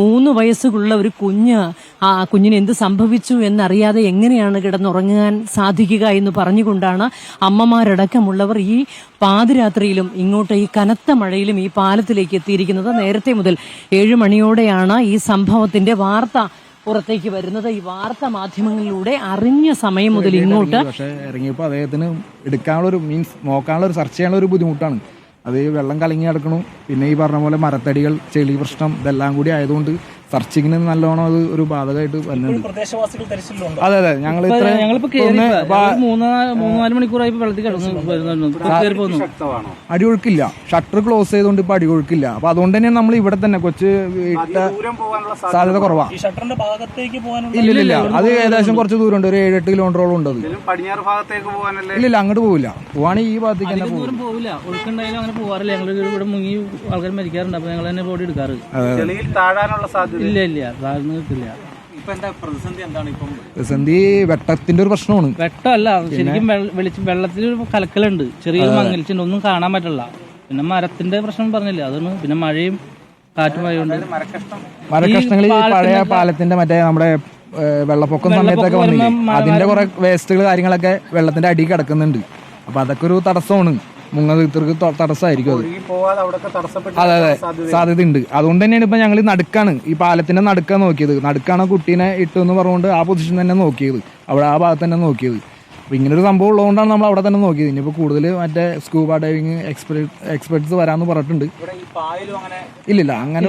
മൂന്ന് വയസ്സുള്ള ഒരു കുഞ്ഞ് ആ കുഞ്ഞിന് എന്ത് സംഭവിച്ചു എന്നറിയാതെ എങ്ങനെയാണ് കിടന്നുറങ്ങാൻ സാധിക്കുക എന്ന് പറഞ്ഞുകൊണ്ടാണ് അമ്മമാരടക്കമുള്ളവർ ഈ പാതിരാത്രിയിലും ഇങ്ങോട്ട് ഈ കനത്ത മഴയിലും ഈ പാലത്തിലേക്ക് എത്തിയിരിക്കുന്നത്. നേരത്തെ മുതൽ ഏഴ് മണിയോടെയാണ് ഈ സംഭവത്തിന്റെ വാർത്ത പുറത്തേക്ക് വരുന്നത്. ഈ വാർത്ത മാധ്യമങ്ങളിലൂടെ അറിഞ്ഞ സമയം മുതൽ ഇങ്ങോട്ട് ഇറങ്ങിയപ്പോൾ അദ്ദേഹത്തിന് എടുക്കാനുള്ള ഒരു മീൻസ് നോക്കാനുള്ള ഒരു സെർച്ച് ചെയ്യാനുള്ള ഒരു ബുദ്ധിമുട്ടാണ്. അത് വെള്ളം കലങ്ങി കിടക്കണു പിന്നെ ഈ പറഞ്ഞ പോലെ മരത്തടികൾ ചെളി പ്രശ്നം ഇതെല്ലാം കൂടി ആയതുകൊണ്ട് സെർച്ചിങ്ങിന് നല്ലോണം അത് ഒരു ബാധകമായിട്ട് വരുന്നുണ്ട്. അതെ അതെ. ഞങ്ങൾ ഇത്ര അടിയൊഴുക്കില്ല ഷട്ടർ ക്ലോസ് ചെയ്തുകൊണ്ട് ഇപ്പൊ അടിയൊഴുക്കില്ല അപ്പൊ അതുകൊണ്ട് തന്നെ നമ്മൾ ഇവിടെ തന്നെ കൊച്ച് ഇട്ട ദൂരം പോകാനുള്ള സാധ്യത കുറവാ. ഈ ഷട്ടറിന്റെ ഭാഗത്തേക്ക് പോകാനുള്ള ഇല്ലില്ല അത് ഏകദേശം കുറച്ച് ദൂരമുണ്ട്. ഒരു ഏഴെട്ട് കിലോമീറ്ററോളം ഉണ്ട് അത്. പടിഞ്ഞാറ് ഭാഗത്തേക്ക് പോകാനല്ലേ? ഇല്ല അങ്ങോട്ട് പോവില്ല. പോവാണെങ്കിൽ ഈ ഭാഗത്തേക്ക് തന്നെ പോകും ദൂരം പോവില്ല. ഒഴുക്കുണ്ടായാലും അങ്ങനെ പോവാറില്ല. ഞങ്ങൾ ഇവിടെ മുങ്ങി ആൾക്കാർ മരിക്കാറുണ്ട്. അപ്പൊ ഞങ്ങൾ തന്നെ ബോഡി എടുക്കാറ്. താഴാനുള്ള സാധ്യത ഇല്ല ഇല്ല താഴ്ന്നു കിട്ടില്ല. എന്താ പ്രതിസന്ധി എന്താണ് ഇപ്പം? പ്രതിസന്ധി വെട്ടത്തിന്റെ ഒരു പ്രശ്നമാണ്. വെട്ടമല്ല ശരിക്കും വെളിച്ചം വെള്ളത്തിൽ ഒരു കലക്കലുണ്ട്. ചെറിയൊരു മങ്ങലിച്ചുണ്ട് ഒന്നും കാണാൻ പറ്റില്ല പിന്നെ മരത്തിന്റെ പ്രശ്നം പറഞ്ഞില്ല അതാണ് പിന്നെ മഴയും കാറ്റും ആയതുകൊണ്ട് മരക്കഷ്ണങ്ങൾ പഴയ പാലത്തിന്റെ മറ്റേ നമ്മുടെ വെള്ളപ്പൊക്കം സമയത്തൊക്കെ വന്നില്ലേ? അതിന്റെ കുറെ വേസ്റ്റുകൾ കാര്യങ്ങളൊക്കെ വെള്ളത്തിന്റെ അടി കിടക്കുന്നുണ്ട്. അപ്പൊ അതൊക്കെ ഒരു തടസ്സമാണ്. മുങ്ങതീർത്തർക്ക് തടസ്സമായിരിക്കും അത്. അതെ അതെ. സാധ്യത ഉണ്ട് അതുകൊണ്ട് തന്നെയാണ് ഇപ്പൊ ഞങ്ങൾ നടുക്കാണ്. ഈ പാലത്തിന്റെ നടുക്കാണ് നോക്കിയത്. നടുക്കാണ് കുട്ടീനെ ഇട്ടു എന്ന് പറഞ്ഞുകൊണ്ട് ആ പൊസിഷൻ തന്നെ നോക്കിയത്. അവിടെ ആ ഭാഗത്ത് തന്നെ നോക്കിയത്. അപ്പൊ ഇങ്ങനെ ഒരു സംഭവം ഉള്ളതുകൊണ്ടാണ് നമ്മൾ അവിടെ തന്നെ നോക്കിയത്. ഇനിയിപ്പോ കൂടുതൽ മറ്റേ സ്കൂബ ഡൈവിങ് എക്സ്പെർട്ട് എക്സ്പെർട്സ് വരാന്ന് പറഞ്ഞിട്ടുണ്ട്. ഇല്ലില്ല അങ്ങനെ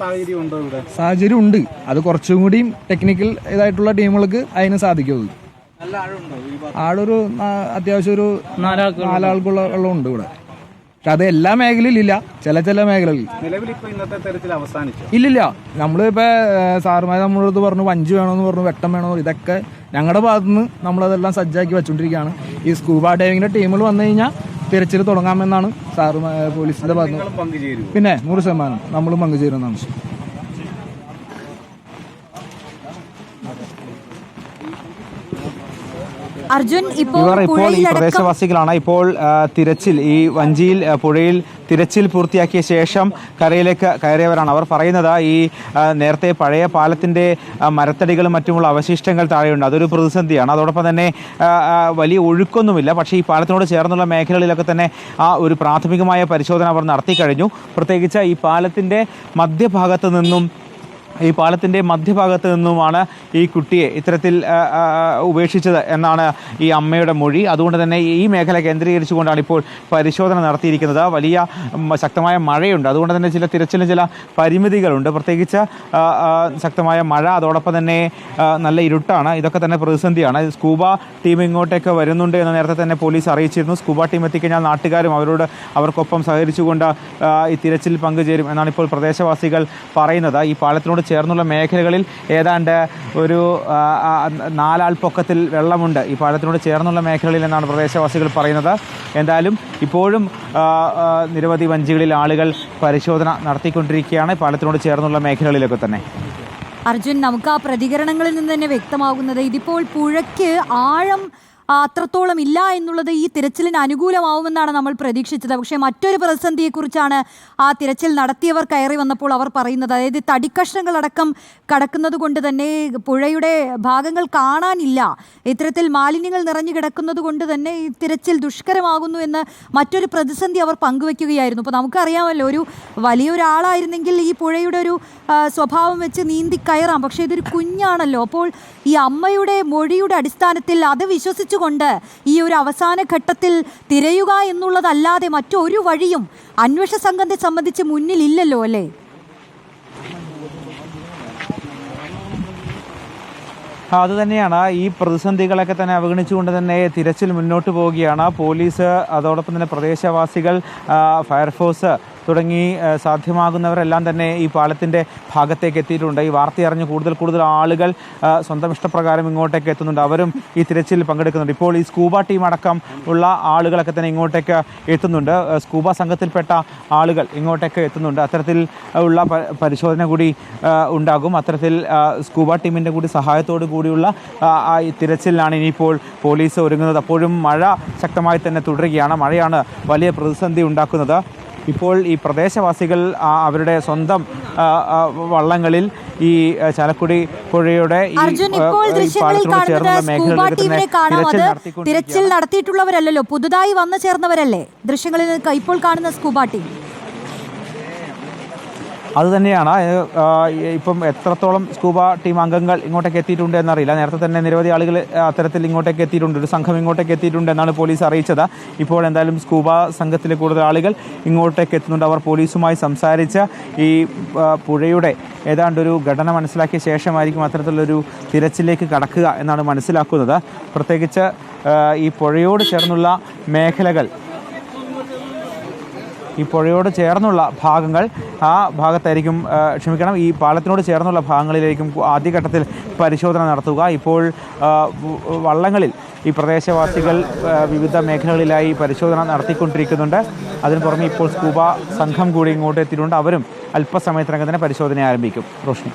സാഹചര്യം ഉണ്ടോ ഇവിടെ? സാഹചര്യം ഉണ്ട്. അത് കുറച്ചും കൂടി ടെക്നിക്കൽ ഇതായിട്ടുള്ള ടീമുകൾക്ക് അതിന് സാധിക്കും ഭാഗത്ത് അത്യാവശ്യം ഒരു നാലാൾക്ക് നാലാൾക്കുള്ള ഉണ്ട് ഇവിടെ. പക്ഷെ അത് എല്ലാ മേഖലയിലില്ല ഇല്ല. ചില ചില മേഖലകളിൽ. നിലവിൽ ഇന്നത്തെ തെരച്ചിൽ അവസാനിച്ചു? ഇല്ലില്ല. നമ്മളിപ്പോ സാറുമാർ നമ്മളടുത്ത് പറഞ്ഞു വഞ്ചി വേണമെന്ന് പറഞ്ഞു വെട്ടം വേണമെന്ന് പറഞ്ഞു ഇതൊക്കെ ഞങ്ങളുടെ ഭാഗത്തുനിന്ന് നമ്മളതെല്ലാം സജ്ജാക്കി വെച്ചുകൊണ്ടിരിക്കുകയാണ് ഈ സ്കൂബ ഡൈവിങ്ങിന്റെ ടീമുകൾ വന്നു കഴിഞ്ഞാൽ തിരച്ചിൽ തുടങ്ങാമെന്നാണ് സാറ് പോലീസിന്റെ ഭാഗത്ത് പിന്നെ നൂറ് ശതമാനം. നമ്മളും പങ്കുചേരുന്നതാണ് അർജുൻ ഇവർ ഇപ്പോൾ ഈ പ്രദേശവാസികളാണ്. ഇപ്പോൾ തിരച്ചിൽ ഈ വഞ്ചിയിൽ പുഴയിൽ തിരച്ചിൽ പൂർത്തിയാക്കിയ ശേഷം കരയിലേക്ക് കയറിയവരാണ്. അവർ പറയുന്നത് ഈ നേരത്തെ പഴയ പാലത്തിന്റെ മരത്തടികളും മറ്റുമുള്ള അവശിഷ്ടങ്ങൾ താഴെയുണ്ട്. അതൊരു പ്രതിസന്ധിയാണ്. അതോടൊപ്പം തന്നെ വലിയ ഒഴുക്കൊന്നുമില്ല. പക്ഷേ ഈ പാലത്തിനോട് ചേർന്നുള്ള മേഖലകളിലൊക്കെ തന്നെ ആ ഒരു പ്രാഥമികമായ പരിശോധന അവർ നടത്തി കഴിഞ്ഞു പ്രത്യേകിച്ച് ഈ പാലത്തിന്റെ മധ്യഭാഗത്ത് നിന്നും ഈ പാലത്തിന്റെ മധ്യഭാഗത്ത് നിന്നുമാണ് ഈ കുട്ടിയെ ഇത്തരത്തിൽ ഉപേക്ഷിച്ചത് എന്നാണ് ഈ അമ്മയുടെ മൊഴി. അതുകൊണ്ട് തന്നെ ഈ മേഖല കേന്ദ്രീകരിച്ചുകൊണ്ടാണ് ഇപ്പോൾ പരിശോധന നടത്തിയിരിക്കുന്നത്. വലിയ ശക്തമായ മഴയുണ്ട്. അതുകൊണ്ട് തന്നെ ചില തിരച്ചിലും ചില പരിമിതികളുണ്ട്. പ്രത്യേകിച്ച് ശക്തമായ മഴ അതോടൊപ്പം തന്നെ നല്ല ഇരുട്ടാണ്. ഇതൊക്കെ തന്നെ പ്രതിസന്ധിയാണ്. സ്കൂബ ടീം ഇങ്ങോട്ടേക്ക് വരുന്നുണ്ട് എന്ന് നേരത്തെ തന്നെ പോലീസ് അറിയിച്ചിരുന്നു. സ്കൂബ ടീം എത്തിക്കഴിഞ്ഞാൽ നാട്ടുകാരും അവരോട് അവർക്കൊപ്പം സഹകരിച്ചുകൊണ്ട് ഈ തിരച്ചിൽ പങ്കുചേരും എന്നാണ് ഇപ്പോൾ പ്രദേശവാസികൾ പറയുന്നത്. ഈ പാലത്തിനോട് ചേർന്നുള്ള മേഖലകളിൽ ഏതാണ്ട് ഒരു ആ, ആ, നാലാൾ പൊക്കത്തിൽ വെള്ളമുണ്ട്. ഈ പാലത്തിനോട് ചേർന്നുള്ള മേഖലകളിൽ എന്നാണ് പ്രദേശവാസികൾ പറയുന്നത്. എന്തായാലും ഇപ്പോഴും നിരവധി വഞ്ചികളിൽ ആളുകൾ പരിശോധന നടത്തിക്കൊണ്ടിരിക്കുകയാണ്. പാലത്തിനോട് ചേർന്നുള്ള മേഖലകളിലൊക്കെ തന്നെ. അർജുൻ നമുക്ക് ആ പ്രതികരണങ്ങളിൽ നിന്ന് തന്നെ വ്യക്തമാകുന്നത് ഇതിപ്പോൾ പുഴയ്ക്ക് ആഴം അത്രത്തോളം ഇല്ല എന്നുള്ളത് ഈ തിരച്ചിലിന് അനുകൂലമാവുമെന്നാണ് നമ്മൾ പ്രതീക്ഷിച്ചത്. പക്ഷേ മറ്റൊരു പ്രതിസന്ധിയെക്കുറിച്ചാണ് ആ തിരച്ചിൽ നടത്തിയവർ കയറി വന്നപ്പോൾ അവർ പറയുന്നത്. അതായത് തടിക്കഷ്ണങ്ങളടക്കം കടക്കുന്നത് കൊണ്ട് തന്നെ പുഴയുടെ ഭാഗങ്ങൾ കാണാനില്ല. ഇത്തരത്തിൽ മാലിന്യങ്ങൾ നിറഞ്ഞു കിടക്കുന്നത് കൊണ്ട് തന്നെ ഈ തിരച്ചിൽ ദുഷ്കരമാകുന്നു എന്ന് മറ്റൊരു പ്രതിസന്ധി അവർ പങ്കുവെക്കുകയായിരുന്നു. അപ്പോൾ നമുക്കറിയാമല്ലോ ഒരു വലിയൊരാളായിരുന്നെങ്കിൽ ഈ പുഴയുടെ ഒരു സ്വഭാവം വെച്ച് നീന്തി കയറാം. പക്ഷേ ഇതൊരു കുഞ്ഞാണല്ലോ. അപ്പോൾ ഈ അമ്മയുടെ മൊഴിയുടെ അടിസ്ഥാനത്തിൽ അത് വിശ്വസിച്ചുകൊണ്ട് ഈ ഒരു അവസാന ഘട്ടത്തിൽ തിരയുക എന്നുള്ളതല്ലാതെ മറ്റൊരു വഴിയും അന്വേഷണ സംഘത്തെ സംബന്ധിച്ച് മുന്നിലില്ലല്ലോ അല്ലേ? ആ, അത് തന്നെയാണ്. ഈ പ്രതിസന്ധികളൊക്കെ തന്നെ അവഗണിച്ചുകൊണ്ട് തന്നെ തിരച്ചിൽ മുന്നോട്ട് പോവുകയാണ്. പോലീസ് അതോടൊപ്പം തന്നെ പ്രദേശവാസികൾ ഫയർഫോഴ്സ് തുടങ്ങി സാധ്യമാകുന്നവരെല്ലാം തന്നെ ഈ പാലത്തിന്റെ ഭാഗത്തേക്ക് എത്തിയിട്ടുണ്ട്. ഈ വാർത്ത അറിഞ്ഞ് കൂടുതൽ കൂടുതൽ ആളുകൾ സ്വന്തം ഇഷ്ടപ്രകാരം ഇങ്ങോട്ടേക്ക് എത്തുന്നുണ്ട്. അവരും ഈ തിരച്ചിൽ പങ്കെടുക്കുന്നുണ്ട്. ഇപ്പോൾ ഈ സ്കൂബ ടീം അടക്കം ഉള്ള ആളുകളൊക്കെ തന്നെ ഇങ്ങോട്ടേക്ക് എത്തുന്നുണ്ട്. സ്കൂബ സംഘത്തിൽപ്പെട്ട ആളുകൾ ഇങ്ങോട്ടേക്ക് എത്തുന്നുണ്ട്. അത്തരത്തിൽ ഉള്ള പരിശോധന കൂടി ഉണ്ടാകും. അത്തരത്തിൽ സ്കൂബ ടീമിന്റെ കൂടി സഹായത്തോടു കൂടിയുള്ള തിരച്ചിലാണ് ഇനിയിപ്പോൾ പോലീസ് ഒരുങ്ങുന്നത്. അപ്പോഴും മഴ ശക്തമായി തന്നെ തുടരുകയാണ്. മഴയാണ് വലിയ പ്രതിസന്ധി ഉണ്ടാക്കുന്നത്. ഇപ്പോൾ ഈ പ്രദേശവാസികൾ അവരുടെ സ്വന്തം വള്ളങ്ങളിൽ ഈ ചാലക്കുടി പുഴയുടെ തിരച്ചിൽ നടത്തിയിട്ടുള്ളവരല്ലല്ലോ. പുതുതായി വന്നു ചേർന്നവരല്ലേ? ദൃശ്യങ്ങളിൽ ഇപ്പോൾ കാണുന്ന സ്കൂബ ടീം അത് തന്നെയാണ് ഇപ്പം എത്രത്തോളം സ്കൂബ ടീം അംഗങ്ങൾ ഇങ്ങോട്ടേക്ക് എത്തിയിട്ടുണ്ട് എന്നറിയില്ല. നേരത്തെ തന്നെ നിരവധി ആളുകൾ അത്തരത്തിൽ ഇങ്ങോട്ടേക്ക് എത്തിയിട്ടുണ്ട്. ഒരു സംഘം ഇങ്ങോട്ടേക്ക് എത്തിയിട്ടുണ്ട് എന്നാണ് പോലീസ് അറിയിച്ചത്. ഇപ്പോൾ എന്തായാലും സ്കൂബ സംഘത്തിലെ കൂടുതൽ ആളുകൾ ഇങ്ങോട്ടേക്ക് എത്തുന്നുണ്ട്. അവർ പോലീസുമായി സംസാരിച്ച് ഈ പുഴയുടെ ഏതാണ്ട് ഒരു ഘടന മനസ്സിലാക്കിയ ശേഷമായിരിക്കും അത്തരത്തിലുള്ളൊരു തിരച്ചിലേക്ക് കടക്കുക എന്നാണ് മനസ്സിലാക്കുന്നത്. പ്രത്യേകിച്ച് ഈ പുഴയോട് ചേർന്നുള്ള മേഖലകൾ ഈ പുഴയോട് ചേർന്നുള്ള ഭാഗങ്ങൾ ആ ഭാഗത്തായിരിക്കും ക്ഷമിക്കണം ഈ പാലത്തിനോട് ചേർന്നുള്ള ഭാഗങ്ങളിലായിരിക്കും ആദ്യഘട്ടത്തിൽ പരിശോധന നടത്തുക. ഇപ്പോൾ വള്ളങ്ങളിൽ ഈ പ്രദേശവാസികൾ വിവിധ മേഖലകളിലായി പരിശോധന നടത്തിക്കൊണ്ടിരിക്കുന്നുണ്ട്. അതിന് പുറമെ ഇപ്പോൾ സ്കൂബ സംഘം കൂടി ഇങ്ങോട്ട് എത്തിയിട്ടുണ്ട്. അവരും അല്പസമയത്തിനകം തന്നെ പരിശോധന ആരംഭിക്കും. റോഷ്നി.